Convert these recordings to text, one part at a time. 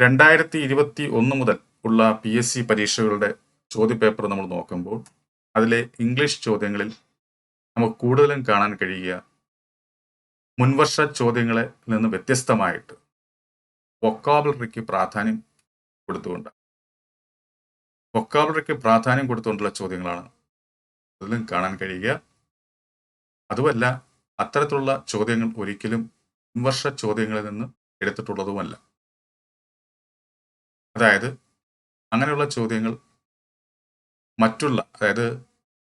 രണ്ടായിരത്തി ഇരുപത്തി ഒന്ന് മുതൽ ഉള്ള പി എസ് സി പരീക്ഷകളുടെ ചോദ്യപേപ്പർ നമ്മൾ നോക്കുമ്പോൾ അതിലെ ഇംഗ്ലീഷ് ചോദ്യങ്ങളിൽ നമുക്ക് കൂടുതലും കാണാൻ കഴിയുക മുൻവർഷ ചോദ്യങ്ങളിൽ നിന്ന് വ്യത്യസ്തമായിട്ട് വൊക്കാബുലറിക്ക് പ്രാധാന്യം കൊടുത്തുകൊണ്ട് വൊക്കാബുലറിക്ക് പ്രാധാന്യം കൊടുത്തുകൊണ്ടുള്ള ചോദ്യങ്ങളാണ് അതിലും കാണാൻ കഴിയുക. അതുമല്ല അത്തരത്തിലുള്ള ചോദ്യങ്ങൾ ഒരിക്കലും മുൻവർഷ ചോദ്യങ്ങളിൽ നിന്ന് എടുത്തിട്ടുള്ളതുമല്ല. അതായത് അങ്ങനെയുള്ള ചോദ്യങ്ങൾ മറ്റുള്ള അതായത്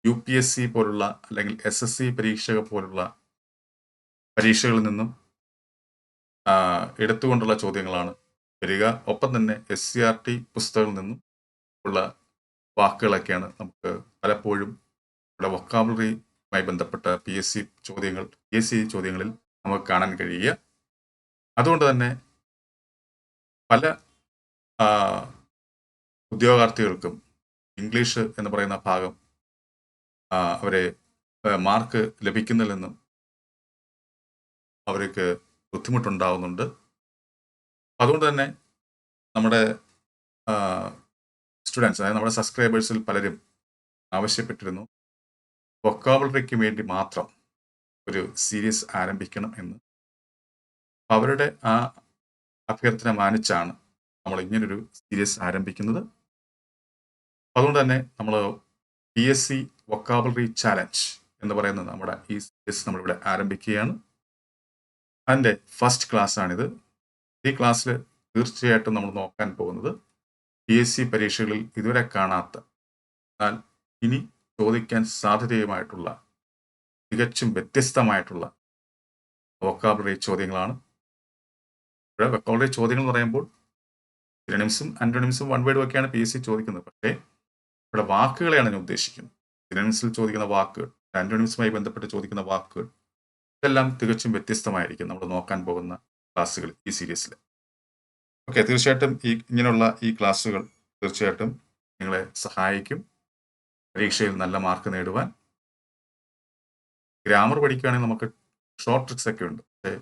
യു പി എസ് സി പോലുള്ള അല്ലെങ്കിൽ എസ് എസ് സി പരീക്ഷകൾ പോലുള്ള പരീക്ഷകളിൽ നിന്നും എടുത്തുകൊണ്ടുള്ള ചോദ്യങ്ങളാണ് വരിക. ഒപ്പം തന്നെ എസ് സി ആർ ടി പുസ്തകങ്ങളിൽ നിന്നും ഉള്ള വാക്കുകളൊക്കെയാണ് നമുക്ക് പലപ്പോഴും ഇവിടെ വൊക്കാബുലറിയുമായി ബന്ധപ്പെട്ട പി എസ് സി ചോദ്യങ്ങൾ പി എസ് സി ചോദ്യങ്ങളിൽ നമുക്ക് കാണാൻ കഴിയുക. അതുകൊണ്ട് തന്നെ പല ഉദ്യോഗാർത്ഥികൾക്കും ഇംഗ്ലീഷ് എന്ന് പറയുന്ന ഭാഗം അവരെ മാർക്ക് ലഭിക്കുന്നില്ലെന്നും അവർക്ക് ബുദ്ധിമുട്ടുണ്ടാവുന്നുണ്ട്. അതുകൊണ്ട് തന്നെ നമ്മുടെ സ്റ്റുഡൻസ് അതായത് നമ്മുടെ സബ്സ്ക്രൈബേഴ്സിൽ പലരും ആവശ്യപ്പെട്ടിരുന്നു. വൊക്കാബുലറിക്ക് വേണ്ടി മാത്രം ഒരു സീരീസ് ആരംഭിക്കണം എന്ന്. അവരുടെ ആ അഭ്യർത്ഥന മാനിച്ചാണ് നമ്മൾ ഇങ്ങനൊരു സീരീസ് ആരംഭിക്കുന്നത്. അതുകൊണ്ട് തന്നെ നമ്മൾ P S C vocabulary challenge എന്ന് പറയുന്ന നമ്മുടെ ഈ സീരീസ് നമ്മളിവിടെ ആരംഭിക്കുകയാണ്. അതിന്റെ ഫസ്റ്റ് ക്ലാസ് ആണിത്. ഈ ക്ലാസ്സിൽ തീർച്ചയായിട്ടും നമ്മൾ നോക്കാൻ പോകുന്നത് പി എസ് സി പരീക്ഷകളിൽ ഇതുവരെ കാണാത്ത എന്നാൽ ഇനി ചോദിക്കാൻ സാധ്യതയുമായിട്ടുള്ള തികച്ചും വ്യത്യസ്തമായിട്ടുള്ള വൊക്കാബുലറി ചോദ്യങ്ങളാണ്. ഇവിടെ വൊക്കാബുലറി ചോദ്യങ്ങൾ എന്ന് പറയുമ്പോൾ സിനണിംസും ആന്റോണിംസും വൺ വേർഡും ഒക്കെയാണ് പി എസ് സി ചോദിക്കുന്നത്. പക്ഷേ ഇവിടെ വാക്കുകളെയാണ് ഞാൻ ഉദ്ദേശിക്കുന്നത്. സിനണിംസിൽ ചോദിക്കുന്ന വാക്കുകൾ ആന്റോണിംസുമായി ബന്ധപ്പെട്ട് ചോദിക്കുന്ന വാക്കുകൾ ഇതെല്ലാം തികച്ചും വ്യത്യസ്തമായിരിക്കും നമ്മൾ നോക്കാൻ പോകുന്ന ക്ലാസ്സുകൾ ഈ സീരീസിൽ ഓക്കെ തീർച്ചയായിട്ടും ഈ ഇങ്ങനെയുള്ള ഈ ക്ലാസ്സുകൾ തീർച്ചയായിട്ടും നിങ്ങളെ സഹായിക്കും. പരീക്ഷയിൽ നല്ല മാർക്ക് നേടുവാൻ. ഗ്രാമർ പഠിക്കുകയാണെങ്കിൽ നമുക്ക് ഷോർട്ട് ട്രിക്സ് ഒക്കെ ഉണ്ട്. പക്ഷേ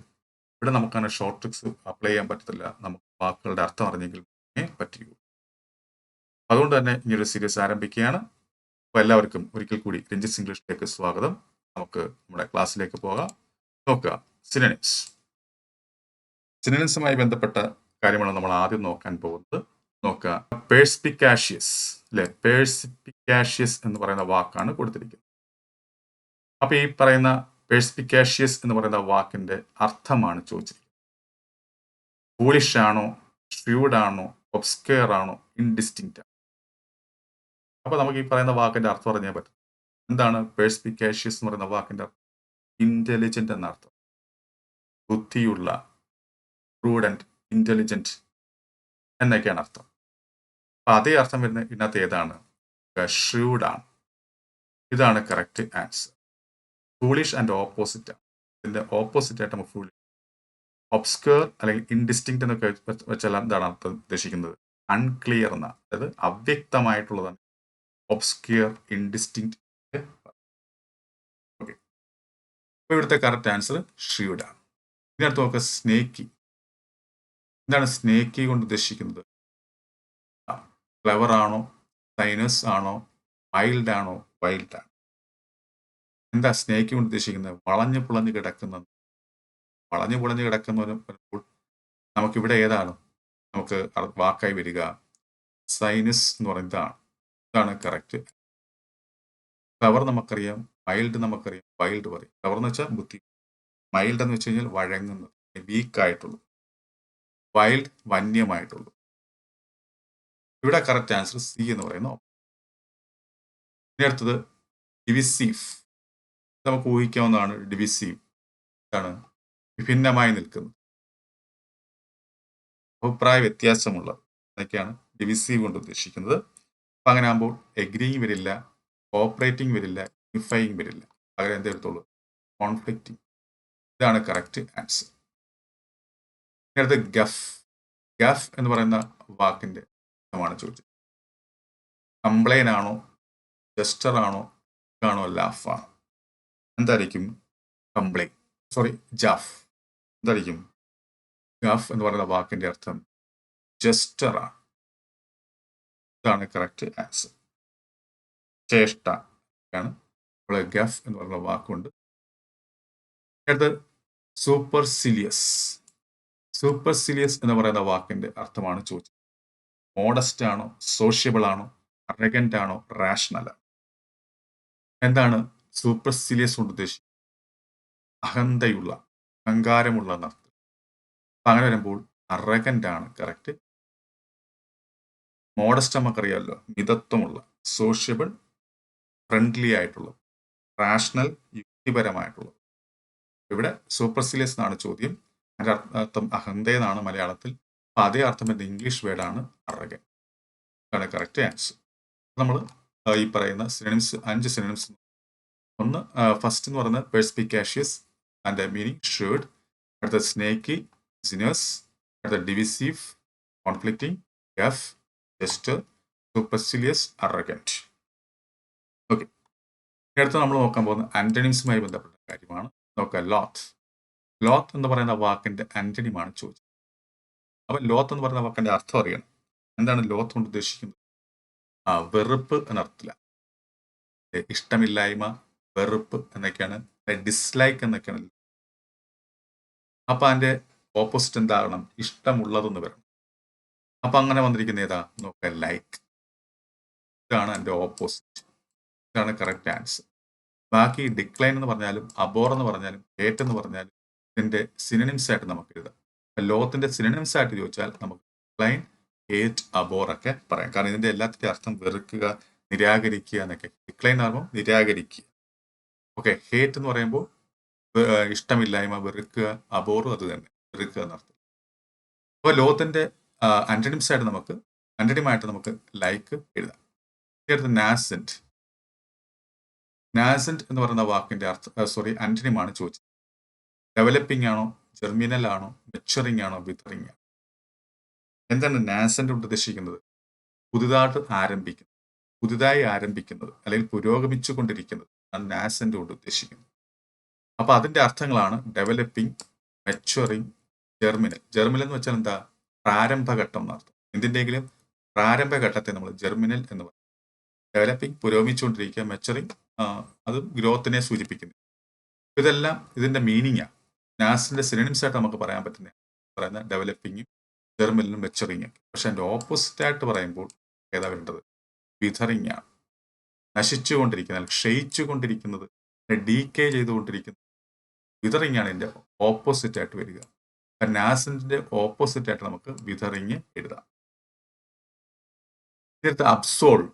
ഇവിടെ നമുക്കങ്ങനെ ഷോർട്ട് ട്രിക്സ് അപ്ലൈ ചെയ്യാൻ പറ്റത്തില്ല. നമുക്ക് വാക്കുകളുടെ അർത്ഥം അറിഞ്ഞെങ്കിൽ മാത്രമേ പറ്റൂ അതുകൊണ്ട് തന്നെ ഇനിയൊരു സീരീസ് ആരംഭിക്കുകയാണ്. അപ്പോൾ എല്ലാവർക്കും ഒരിക്കൽ കൂടി രഞ്ജിത്ത് ഇംഗ്ലീഷിലേക്ക് സ്വാഗതം. നമുക്ക് നമ്മുടെ ക്ലാസ്സിലേക്ക് പോകാം. നോക്കുക. സിനനിംസ് സിനനിംസുമായി ബന്ധപ്പെട്ട കാര്യമാണ് നമ്മൾ ആദ്യം നോക്കാൻ പോകുന്നത്. നോക്കുക. പേഴ്സ്പിക്കാഷ്യസ് അല്ലെ പേഴ്സ്പിക്കാഷ്യസ് എന്ന് പറയുന്ന വാക്കാണ് കൊടുത്തിരിക്കുന്നത്. അപ്പൊ ഈ പറയുന്ന പേഴ്സ്പിക്കാഷ്യസ് എന്ന് പറയുന്ന വാക്കിന്റെ അർത്ഥമാണ് ചോദിച്ചിരിക്കുന്നത്. ഫൂളിഷ് ആണോ? ഷ്യൂഡ് ആണോ? ഒബ്സ്കെയർ ആണോ? ഇൻഡിസ്റ്റിങ്റ്റ് ആണോ? അപ്പൊ നമുക്ക് ഈ പറയുന്ന വാക്കിന്റെ അർത്ഥം പറഞ്ഞാൽ പറ്റും. എന്താണ് പേഴ്സ്പിക്കാഷ്യസ് എന്ന് പറയുന്ന വാക്കിന്റെ അർത്ഥം? ഇന്റലിജന്റ് എന്ന അർത്ഥം. ബുദ്ധിയുള്ള പ്രൂഡന്റ് ഇന്റലിജന്റ് എന്നൊക്കെയാണ് അർത്ഥം. അപ്പൊ അതേ അർത്ഥം വരുന്ന ഇതിനകത്ത് ഏതാണ്? ഷ്രൂഡാണ് ഇതാണ് correct answer foolish and opposite ഇതിന്റെ ഓപ്പോസിറ്റ് ആയിട്ട് നമുക്ക് ഫൂളിഷ് ഒബ്സ്കർ അല്ലെങ്കിൽ ഇൻഡിസ്റ്റിങ് എന്നൊക്കെ വെച്ച് വെച്ചാൽ എന്താണ് അർത്ഥം ഉദ്ദേശിക്കുന്നത്. അൺക്ലിയർ എന്ന. അതായത് അവ്യക്തമായിട്ടുള്ളതാണ്. ഒബ്സ്ക്യൂർ ഇൻഡിസ്റ്റിങ് ഓക്കെ അപ്പൊ ഇവിടുത്തെ കറക്റ്റ് ആൻസർ ഷീഡ് ആണ് ഇതിനടുത്ത് നോക്കുക സ്നേക്കി എന്താണ് സ്നേക്കി കൊണ്ട് ഉദ്ദേശിക്കുന്നത്? ക്ലവർ ആണോ? സൈനസ് ആണോ? മൈൽഡ് ആണോ? വൈൽഡ് ആണ്. എന്താ സ്നേക്ക് കൊണ്ട് ഉദ്ദേശിക്കുന്നത്? വളഞ്ഞു പുളഞ്ഞു കിടക്കുന്ന വളഞ്ഞു പുളഞ്ഞു കിടക്കുന്നവരും പലപ്പോൾ നമുക്കിവിടെ ഏതാണ്? നമുക്ക് വാക്കായി വരിക. സൈനസ് എന്ന് പറയുന്നതാണ്. ഇതാണ് കറക്റ്റ് കവർ നമുക്കറിയാം. മൈൽഡ് നമുക്കറിയാം. വൈൽഡ് പറയും. ഫ്ലവർ എന്ന് വെച്ചാൽ ബുദ്ധി. മൈൽഡ് എന്ന് വെച്ച് കഴിഞ്ഞാൽ വഴങ്ങുന്നത്. വീക്ക് ആയിട്ടുള്ളൂ. വൈൽഡ് വന്യമായിട്ടുള്ളൂ. ഇവിടെ കറക്റ്റ് ആൻസർ സി എന്ന് പറയുന്ന. ഇനി അടുത്തത് ഡിവിസീഫ് നമുക്ക് ഊഹിക്കാവുന്നതാണ് ഡിവിസീവ് ഇതാണ് വിഭിന്നമായി നിൽക്കുന്നു. അഭിപ്രായ വ്യത്യാസമുള്ള അതൊക്കെയാണ് ഡിവിസീവ് കൊണ്ട് ഉദ്ദേശിക്കുന്നത്. അപ്പം അങ്ങനെ ആകുമ്പോൾ എഗ്രിയും വരില്ല കോപ്പറേറ്റിംഗ് വരില്ല യൂണിഫൈങ് വരില്ല. പകരം എന്തേ എടുത്തോളൂ കോൺഫ്ലിക്റ്റിംഗ് ഇതാണ് കറക്റ്റ് ആൻസർ അടുത്ത് ഗഫ് ഗഫ് എന്ന് പറയുന്ന വാക്കിന്റെ അർത്ഥമാണ് ചോദിച്ചത്. കംപ്ലെയിൻ ആണോ? ജസ്റ്റർ ആണോ? ആണോ ലാഫ് ആണോ? എന്തായിരിക്കും? കംപ്ലെയിൻ സോറി ജാഫ്. എന്തായിരിക്കും ഗഫ് എന്ന് പറയുന്ന വാക്കിന്റെ അർത്ഥം ജസ്റ്റർ ആണ് ഇതാണ് കറക്റ്റ് ആൻസർ ചേഷ്ട ആണ് നമ്മളെ ഗഫ് എന്ന് പറയുന്ന വാക്കുണ്ട്. സിലിയസ് സൂപ്പർ സിലിയസ് എന്ന് പറയുന്ന വാക്കിന്റെ അർത്ഥമാണ് ചോദിച്ചത്. മോഡസ്റ്റ് ആണോ സോഷ്യബിൾ ആണോ അറഗന്റ് ആണോ റാഷണൽ ആണോ? എന്താണ് സൂപ്പർസിലിയസ് കൊണ്ട് ഉദ്ദേശിക്കുന്നത്? അഹന്തയുള്ള അഹങ്കാരമുള്ള നർത്തകൻ. അങ്ങനെ വരുമ്പോൾ അറഗന്റ് ആണ് കറക്റ്റ്? മോഡസ്റ്റ് നമുക്കറിയാമല്ലോ മിതത്വമുള്ള സോഷ്യബിൾ ഫ്രണ്ട്ലി ആയിട്ടുള്ളത് റാഷണൽ യുക്തിപരമായിട്ടുള്ളത് ഇവിടെ സൂപ്പർ സൂപ്പർസിലിയസ് എന്നാണ് ചോദ്യം. അതിന്റെ അർത്ഥം അഹന്ത എന്നാണ് മലയാളത്തിൽ. അപ്പൊ അതേ അർത്ഥം എന്റെ ഇംഗ്ലീഷ് വേർഡാണ് അറഗൻ. അതാണ് കറക്റ്റ് ആൻസർ. നമ്മൾ ഈ പറയുന്ന സിനിമസ് അഞ്ച് സിനിമസ് ഒന്ന് ഫസ്റ്റ് എന്ന് പറയുന്നത് പെർസ്പിക്കാഷ്യസ് should at the അടുത്ത snaky at the divisive, conflicting, guff jester supercilious, arrogant. Okay അടുത്ത നമ്മൾ നോക്കാൻ പോകുന്ന ആന്റണിംസുമായി ബന്ധപ്പെട്ട കാര്യമാണ്. നോക്കുക ലോത്ത് ലോത്ത് എന്ന് പറയുന്ന വാക്കിന്റെ ആന്റണിമാണ് ചോദിച്ചത്. അപ്പൊ ലോത്ത് എന്ന് പറയുന്ന വാക്കിന്റെ അർത്ഥം അറിയണം. എന്താണ് ലോത്ത് കൊണ്ട് ഉദ്ദേശിക്കുന്നത്? ആ വെറുപ്പ് എന്നർത്ഥത്തില. ഇഷ്ടമില്ലായ്മ വെറുപ്പ് എന്നൊക്കെയാണ് ഡിസ്ലൈക്ക് എന്നൊക്കെയാണ് അപ്പൊ അതിന്റെ ഓപ്പോസിറ്റ് എന്താകണം? ഇഷ്ടമുള്ളതെന്ന് വരണം അപ്പം അങ്ങനെ വന്നിരിക്കുന്ന ഏതാ? നോക്കുക ലൈക്ക് ഇതാണ് എന്റെ ഓപ്പോസിറ്റ് ഇതാണ് കറക്റ്റ് ആൻസർ ബാക്കി ഡിക്ലൈൻ എന്ന് പറഞ്ഞാലും അബോർ എന്ന് പറഞ്ഞാലും ഹേറ്റ് എന്ന് പറഞ്ഞാലും ഇതിന്റെ സിനിനിംസ് ആയിട്ട് നമുക്ക് എഴുതാം. ലോകത്തിന്റെ സിനിനിംസ് ആയിട്ട് ചോദിച്ചാൽ നമുക്ക് ഡിക്ലൈൻ ഹേറ്റ് അബോർ ഒക്കെ പറയാം. കാരണം ഇതിന്റെ എല്ലാത്തിന്റെ അർത്ഥം വെറുക്കുക നിരാകരിക്കുക എന്നൊക്കെ. ഡിക്ലൈൻ ആകുമ്പോൾ നിരാകരിക്കുക. ഓക്കെ ഹേറ്റ് എന്ന് പറയുമ്പോൾ ഇഷ്ടമില്ലായ്മ വെറുക്കുക അബോറും അത് തന്നെ വെറുക്കുക എന്നർത്ഥം. അപ്പോൾ ലോകത്തിന്റെ ആന്റണിംസ് ആയിട്ട് നമുക്ക് ആന്റണിമായിട്ട് നമുക്ക് ലൈക്ക് എഴുതാം. അടുത്ത് നാസെന്റ് നാസെന്റ് എന്ന് പറയുന്ന വാക്കിന്റെ അർത്ഥം സോറി ആന്റണിമാണ് ചോദിച്ചത്. ഡെവലപ്പിംഗ് ആണോ ജെർമിനൽ ആണോ മെച്ചറിംഗ് ആണോ വിതറിംഗ് ആണോ? എന്താണ് നാസെന്റ് ഉദ്ദേശിക്കുന്നത്? പുതുതായിട്ട് ആരംഭിക്കുന്നത് പുതുതായി ആരംഭിക്കുന്നത് അല്ലെങ്കിൽ പുരോഗമിച്ചു കൊണ്ടിരിക്കുന്നത് ആണ് നാസെന്റ് കൊണ്ട് ഉദ്ദേശിക്കുന്നത്. അപ്പൊ അതിന്റെ അർത്ഥങ്ങളാണ് ഡെവലപ്പിംഗ് മെച്ചുറിംഗ് ജെർമിനൽ ജെർമിനൽ എന്ന് വെച്ചാൽ എന്താ? പ്രാരംഭഘട്ടം എന്നർത്ഥം എന്തിന്റെങ്കിലും പ്രാരംഭഘട്ടത്തെ നമ്മൾ ജെർമിനൽ എന്ന് പറയും. ഡെവലപ്പിംഗ് പുരോഗമിച്ചുകൊണ്ടിരിക്കുക മെച്ചറിങ് അത് ഗ്രോത്തിനെ സൂചിപ്പിക്കുന്നു. ഇതെല്ലാം ഇതിന്റെ മീനിങ്ങാണ് നാസിന്റെ സിനിമസ് ആയിട്ട് നമുക്ക് പറയാൻ പറ്റുന്ന പറയുന്ന ഡെവലപ്പിങ്ങും ജെർമിനലും മെച്ചറിങ്ങും പക്ഷെ അതിന്റെ ഓപ്പോസിറ്റ് ആയിട്ട് പറയുമ്പോൾ ഏതാ വേണ്ടത്? വിതറിങ് ആണ്. നശിച്ചുകൊണ്ടിരിക്കുന്നത് ക്ഷയിച്ചുകൊണ്ടിരിക്കുന്നത് ഡീകേ ചെയ്തുകൊണ്ടിരിക്കുന്നത് വിതറിങ് ആണ് ഇതിന്റെ ഓപ്പോസിറ്റ് ആയിട്ട് വരിക. നാസിന്റെ ഓപ്പോസിറ്റ് ആയിട്ട് നമുക്ക് വിതറിങ് എഴുതാം. അബ്സോൾ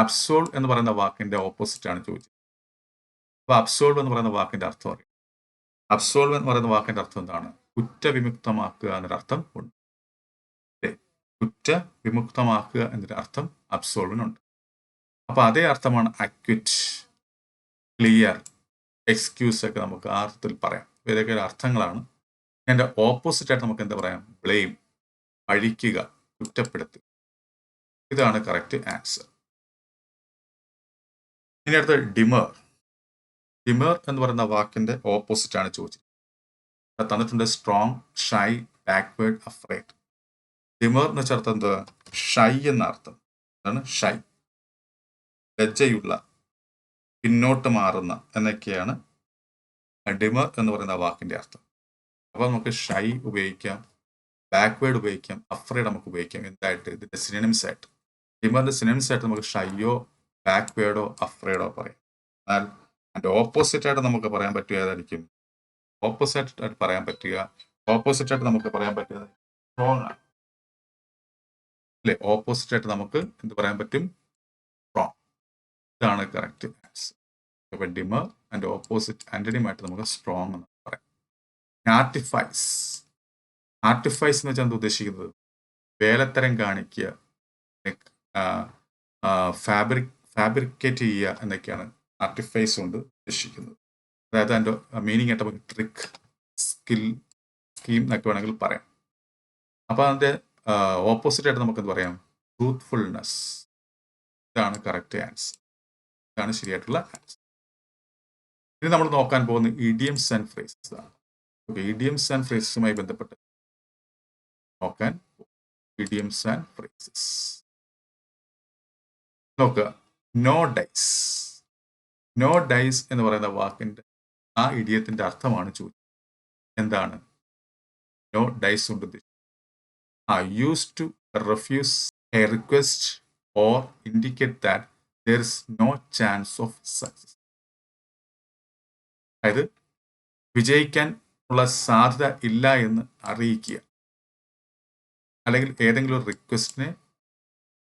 അബ്സോൾ എന്ന് പറയുന്ന വാക്കിന്റെ ഓപ്പോസിറ്റ് ആണ് ചോദിച്ചത്. അപ്പൊ അബ്സോൾവ് എന്ന് പറയുന്ന വാക്കിന്റെ അർത്ഥം അറിയാം? അബ്സോൾവ് എന്ന് പറയുന്ന വാക്കിന്റെ അർത്ഥം എന്താണ്? കുറ്റവിമുക്തമാക്കുക എന്നൊരു അർത്ഥം ഉണ്ട്. കുറ്റ കുറ്റവിമുക്തമാക്കുക എന്നൊരു അർത്ഥം അബ്സോൾവിനുണ്ട് അപ്പൊ അതേ അർത്ഥമാണ് അക്വിറ്റ് ക്ലിയർ എക്സ്ക്യൂസ് ഒക്കെ നമുക്ക് ആ അർത്ഥത്തിൽ പറയാം ഇതൊക്കെ അർത്ഥങ്ങളാണ്. എന്റെ ഓപ്പോസിറ്റ് ആയിട്ട് നമുക്ക് എന്താ പറയാം? ബ്ലെയിം അഴിക്കുക കുറ്റപ്പെടുത്തുക. ഇതാണ് കറക്റ്റ് ആൻസർ ഇനി അടുത്ത ഡിമർ. ഡിമർ എന്ന് പറയുന്ന വാക്കിന്റെ ഓപ്പോസിറ്റ് ആണ് ചോദിച്ചത്. തന്നിട്ടുണ്ട് strong shy backward afraid demur എന്ന് അർത്ഥം എന്താ? ഷൈ എന്ന അർത്ഥം. അതാണ് ഷൈ ലജ്ജയുള്ള പിന്നോട്ട് മാറുന്ന എന്നൊക്കെയാണ് ഡിമർ എന്ന് പറയുന്ന വാക്കിന്റെ അർത്ഥം. അപ്പൊ നമുക്ക് ഷൈ ഉപയോഗിക്കാം ബാക്ക്വേർഡ് ഉപയോഗിക്കാം അഫ്രൈഡ് നമുക്ക് ഉപയോഗിക്കാം. എന്തായിട്ട്? ഇതിന്റെ സിനിമസ് ആയിട്ട്. ഡിമറിന്റെ സിനിമസ് ആയിട്ട് നമുക്ക് ഷൈയോ ബാക്ക്വേർഡോ അഫ്രേഡോ പറയാം. എന്നാൽ അതിന്റെ ഓപ്പോസിറ്റ് ആയിട്ട് നമുക്ക് പറയാൻ പറ്റുക ഏതായിരിക്കും? ഓപ്പോസിറ്റ് ആയിട്ട് പറയാൻ പറ്റുക. ഓപ്പോസിറ്റ് ആയിട്ട് നമുക്ക് പറയാൻ പറ്റുക സ്ട്രോങ് ആണ്. അല്ലെ? ഓപ്പോസിറ്റ് ആയിട്ട് നമുക്ക് എന്ത് പറയാൻ പറ്റും? സ്ട്രോങ് ഇതാണ് correct answer demur and opposite ആന്റണിയുമായിട്ട് നമുക്ക് സ്ട്രോങ് എന്ന് പറയാം. ആർട്ടിഫൈസ് ആർട്ടിഫൈസ് എന്ന് വെച്ചാൽ എന്താ ഉദ്ദേശിക്കുന്നത്? വേലത്തരം കാണിക്കുക. ഫാബ്രിക് ഫാബ്രിക്കേറ്റ് ചെയ്യുക എന്നൊക്കെയാണ് ആർട്ടിഫൈസ് കൊണ്ട് ഉദ്ദേശിക്കുന്നത്. അതായത് അതിന്റെ മീനിങ് ആയിട്ട് നമുക്ക് ട്രിക്ക് സ്കിൽ സ്കീം എന്നൊക്കെ വേണമെങ്കിൽ പറയാം. അപ്പോൾ അതിന്റെ ഓപ്പോസിറ്റ് ആയിട്ട് നമുക്ക് എന്ത് പറയാം? ട്രൂത്ത്ഫുൾനെസ് ഇതാണ് കറക്റ്റ് ആൻസർ ഇതാണ് ശരിയായിട്ടുള്ള ആൻസർ ഇനി നമ്മൾ നോക്കാൻ പോകുന്ന ഇഡിയംസ് ആൻഡ് ഫ്രേസസ് ആണ്. ഓക്കെ ഇഡിയംസ് ആൻഡ് ഫ്രേസസുമായി ബന്ധപ്പെട്ട് നോക്കാൻ ഇഡിയംസ് ആൻഡ് ഫ്രേസസ് നോക്കുക. നോ ഡൈസ് നോ ഡൈസ് എന്ന് പറയുന്ന വാക്കിന്റെ ആ ഇടിയത്തിന്റെ അർത്ഥമാണ് ചോദ്യം. എന്താണ്? നോ ഡൈസ് കൊണ്ട് ഉദ്ദേശിച്ചത്. ആ use to refuse a request or indicate that there is no chance of success അതായത് വിജയിക്കാൻ ഉള്ള സാധ്യത ഇല്ല എന്ന് അറിയിക്കുക. അല്ലെങ്കിൽ ഏതെങ്കിലും ഒരു റിക്വസ്റ്റിനെ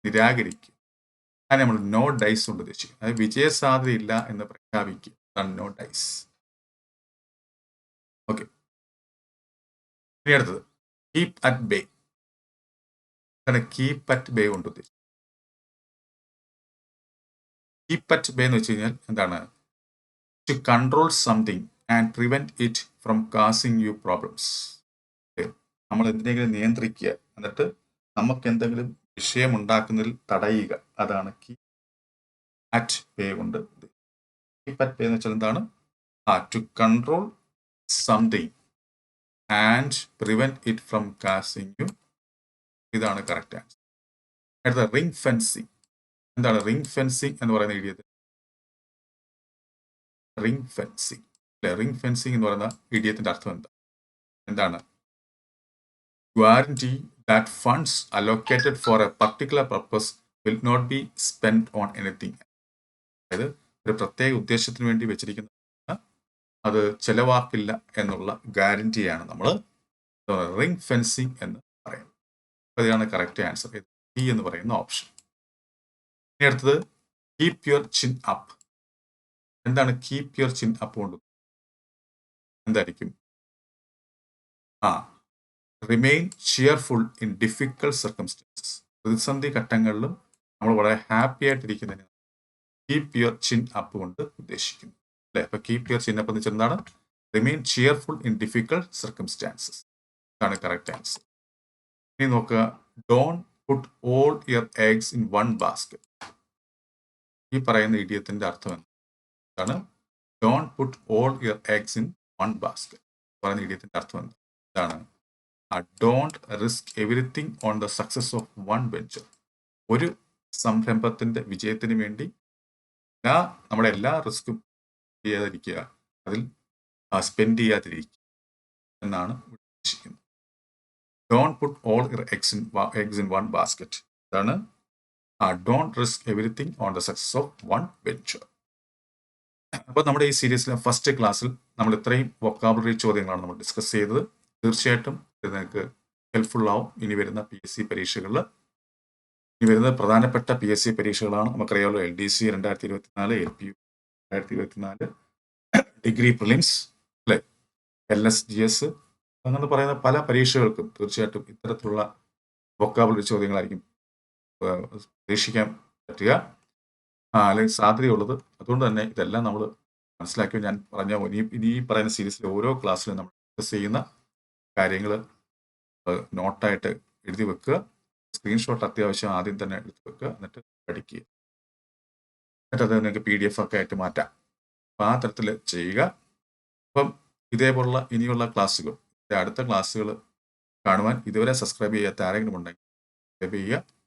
നിരാകരിക്കുക. അത് നമ്മൾ നോ ഡൈസ് കൊണ്ട് ഉദ്ദേശിക്കും അതായത് വിജയ സാധ്യതയില്ല എന്ന് പ്രഖ്യാപിക്കുക. അതാണ് നോ ഡൈസ് ഓക്കെ ഇനി അടുത്തത്. കീപ് അറ്റ് ബേ അതാണ് കീപ് അറ്റ് ബേ കൊണ്ട് ഉദ്ദേശിക്കുന്നത്? കീപ് അറ്റ് ബേ എന്ന് വെച്ച് കഴിഞ്ഞാൽ എന്താണ്? To control something and prevent it from causing you problems നമ്മൾ എന്തിനെങ്കിലും നിയന്ത്രിക്കുക. എന്നിട്ട് നമുക്ക് എന്തെങ്കിലും വിഷയം ഉണ്ടാക്കുന്നതിൽ തടയുക. അതാണ് കീ അറ്റ് പേ കൊണ്ട്. കീപ്പ് അറ്റ് പേ എന്ന് വെച്ചാൽ എന്താണ്? ആ to control something and prevent it from causing you ഇതാണ് കറക്റ്റ് ആൻസർ അടുത്ത റിംഗ് ഫെൻസിങ് എന്താണ് റിംഗ് ഫെൻസിങ് എന്ന് പറയുന്ന ഇടിയത് റിംഗ് ഫെൻസിങ് അല്ലെ? റിംഗ് ഫെൻസിങ് എന്ന് പറയുന്ന ഇടിയത്തിന്റെ അർത്ഥം എന്താ? എന്താണ്? Guarantee that funds allocated for a particular purpose will not be spent on anything. അതായത് ഒരു പ്രത്യേക ഉദ്ദേശത്തിന് വേണ്ടി വെച്ചിരിക്കുന്ന അത് ചെലവാക്കില്ല എന്നുള്ള ഗ്യാരണ്ടിയാണ് നമ്മൾ റിംഗ് ഫെൻസിങ് എന്ന് പറയുന്നത്. അപ്പോൾ ഇതാണ് കറക്റ്റ് ആൻസർ ബി എന്ന് പറയുന്ന ഓപ്ഷൻ ഇനി അടുത്തത് കീപ് യുവർ ചിൻ അപ്പ് എന്താണ് കീപ് യുവർ ചിൻ അപ്പ് കൊണ്ട് എന്തായിരിക്കും? ആ remain cheerful in difficult circumstances പ്രതിസന്ധി ഘട്ടങ്ങളിലും നമ്മൾ വളരെ ഹാപ്പി ആയിട്ടിരിക്കുന്നതിന് കീപ് യുവർ ചിൻ അപ്പ് കൊണ്ട് ഉദ്ദേശിക്കുന്നു. അല്ലെ? അപ്പൊ കീപ് യുവർ ചിൻ അപ്പ് എന്ന് വെച്ചാൽ remain cheerful in difficult circumstances ഇതാണ് കറക്റ്റ് ആൻസർ ഇനി നോക്കുക. Don't put all your eggs in one basket ഈ പറയുന്ന ഇഡിയത്തിന്റെ അർത്ഥം എന്താണ്? Don't put all your eggs in one basket പറയുന്ന ഇഡിയത്തിന്റെ അർത്ഥം എന്താണ്? Don't risk everything on the success of one venture. ഒരു സംരംഭത്തിന്റെ വിജയത്തിന് വേണ്ടി എല്ലാ നമ്മുടെ എല്ലാ റിസ്ക്കും ചെയ്യാതിരിക്കുക അതിൽ സ്പെൻഡ് ചെയ്യാതിരിക്കുക എന്നാണ് ഉദ്ദേശിക്കുന്നത്. Don't put all eggs in eggs in one basket ഇതാണ് don't risk everything on the success of one venture. അപ്പോൾ നമ്മുടെ ഈ സീരീസിലെ ഫസ്റ്റ് ക്ലാസ്സിൽ നമ്മൾ ഇത്രയും വൊക്കാബുലറി ചോദ്യങ്ങളാണ് നമ്മൾ ഡിസ്കസ് ചെയ്തത്. തീർച്ചയായിട്ടും നിങ്ങൾക്ക് ഹെൽപ്ഫുൾ ആവും. ഇനി വരുന്ന പി എസ് സി പരീക്ഷകളിൽ ഇനി വരുന്ന പ്രധാനപ്പെട്ട പി എസ് സി പരീക്ഷകളാണ് നമുക്കറിയാമല്ലോ എൽ ഡി സി രണ്ടായിരത്തി ഇരുപത്തിനാല് എൽ പി യു രണ്ടായിരത്തി ഇരുപത്തിനാല് ഡിഗ്രി പ്രിലിംസ് അല്ലെ? എൽ എസ് ജി എസ് അങ്ങനെ പറയുന്ന പല പരീക്ഷകൾക്കും തീർച്ചയായിട്ടും ഇത്തരത്തിലുള്ള വൊക്കാബുലറി ചോദ്യങ്ങളായിരിക്കും പ്രതീക്ഷിക്കാൻ പറ്റുക. അല്ലെങ്കിൽ സാധ്യതയുള്ളത്. അതുകൊണ്ട് തന്നെ ഇതെല്ലാം നമ്മൾ മനസ്സിലാക്കി ഞാൻ പറഞ്ഞ ഇനി ഇനി ഈ പറയുന്ന സീരീസിലെ ഓരോ ക്ലാസ്സിലും നമ്മൾ ഡിസ്കസ് ചെയ്യുന്ന കാര്യങ്ങൾ നോട്ടായിട്ട് എഴുതി വെക്കുക. സ്ക്രീൻഷോട്ട് അത്യാവശ്യം ആദ്യം തന്നെ എടുത്ത് വെക്കുക. എന്നിട്ട് പഠിക്കുക. എന്നിട്ട് അത് നിങ്ങൾക്ക് പി ഡി എഫ് ഒക്കെ ആയിട്ട് മാറ്റാം. അപ്പം ആ തരത്തിൽ ചെയ്യുക. അപ്പം ഇതേപോലുള്ള ഇനിയുള്ള ക്ലാസ്സുകൾ അടുത്ത ക്ലാസ്സുകൾ കാണുവാൻ ഇതുവരെ സബ്സ്ക്രൈബ് ചെയ്യാത്ത ആരെങ്കിലും ഉണ്ടെങ്കിൽ സബ്സ്ക്രൈബ് ചെയ്യുക.